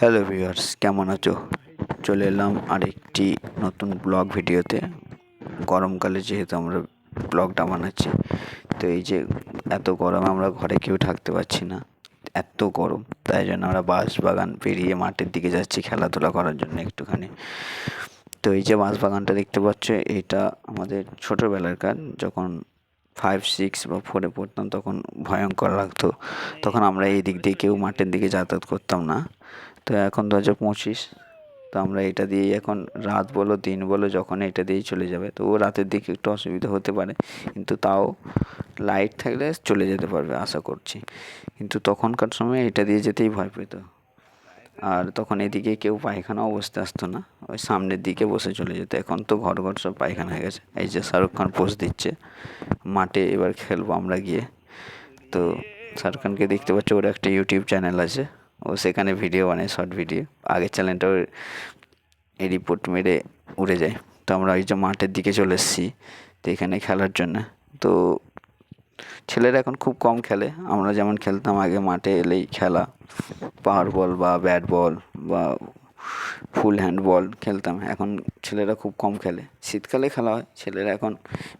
Hello viewers কেমন আছো? চলে এলাম আরেকটি নতুন ব্লগ ভিডিওতে। গরমকালে যেহেতু আমরা ব্লগটা বানাচ্ছি, তো এই যে এত গরম আমরা ঘরে কেউ থাকতে পারছি না। এত গরম, তাই জন্য আমরা বাঁশ বাগান পেরিয়ে মাঠের দিকে যাচ্ছি খেলাধুলা করার জন্য একটুখানি। তো এই যে বাঁশ বাগানটা দেখতে পাচ্ছ, এটা আমাদের ছোটোবেলার কাজ যখন ফাইভ সিক্স বা ফোরে পড়তাম তখন ভয়ঙ্কর লাগতো। তখন আমরা এই দিক দিয়ে কেউ মাঠের দিকে যাতায়াত করতাম না। তো এখন দু হাজার পঁচিশ তো আমরা এটা দিয়েই এখন রাত বলো, দিন বলো, যখন এটা দিয়েই চলে যাবে। তো ও রাতের দিকে একটু অসুবিধা হতে পারে, কিন্তু তাও লাইট থাকলে চলে যেতে পারবে আশা করছি। কিন্তু তখনকার সময় এটা দিয়ে যেতেই ভয় পেত। আর তখন এদিকে কেউ পায়খানাও বসতে আসতো না, ওই সামনের দিকে বসে চলে যেত। এখন তো ঘর ঘর সব পায়খানা হয়ে গেছে। এই যে শাহরুখ খান পোজ দিচ্ছে, মাঠে এবার খেলব আমরা গিয়ে। তো শাহরুখ খানকে দেখতে পাচ্ছি, ওর একটা ইউটিউব চ্যানেল আছে। ও সেখানে ভিডিও বানায় শর্ট ভিডিও আগের চ্যানেলটা ওর রিপোর্ট মেরে উড়ে যায়। তো আমরা ওই যে মাঠের দিকে চলে এসেছি, তো এখানে খেলার জন্য। তো ছেলেরা এখন খুব কম খেলে। আমরা যেমন খেলতাম আগে মাঠে এলেই খেলা। পাওয়ার বল বা ব্যাট বল বা ফুল হ্যান্ড বল খেলতাম। এখন ছেলেরা খুব কম খেলে। শীতকালে খেলা হয়, ছেলেরা এখন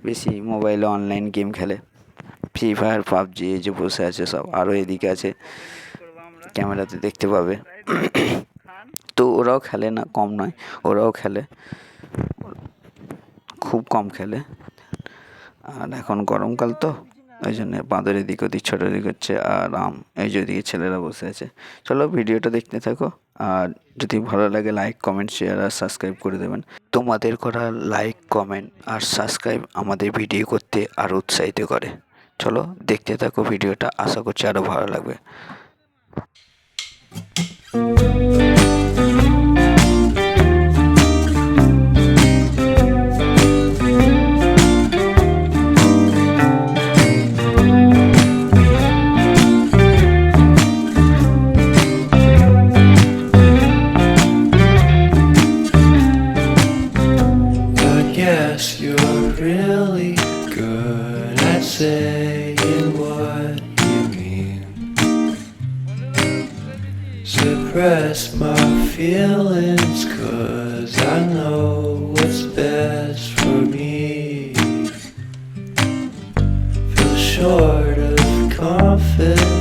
বেশি মোবাইলে অনলাইন গেম খেলে। ফ্রি ফায়ার পাবজি, এই যে বসে আছে সব। আরও এদিকে আছে ক্যামেরাতে দেখতে পাবে। তো ওরাও খেলে না, কম নয়, ওরাও খেলে। খুব কম খেলে। আর এখন গরমকাল তো, ওই জন্য বাঁদর এদিক ওদিক, ছোটো দিক হচ্ছে, আর আম, এই যে ছেলেরা বসে আছে। চলো ভিডিওটা দেখতে থাকো, আর যদি ভালো লাগে লাইক, কমেন্ট, শেয়ার আর সাবস্ক্রাইব করে দেবেন। তোমাদের করা লাইক, কমেন্ট আর সাবস্ক্রাইব আমাদের ভিডিও করতে আরও উৎসাহিত করে। চলো দেখতে থাকো ভিডিওটা, আশা করছি আরও ভালো লাগবে। Guess you're really good at saying what Suppress my feelings, cause I know what's best for me. Feel short of confidence.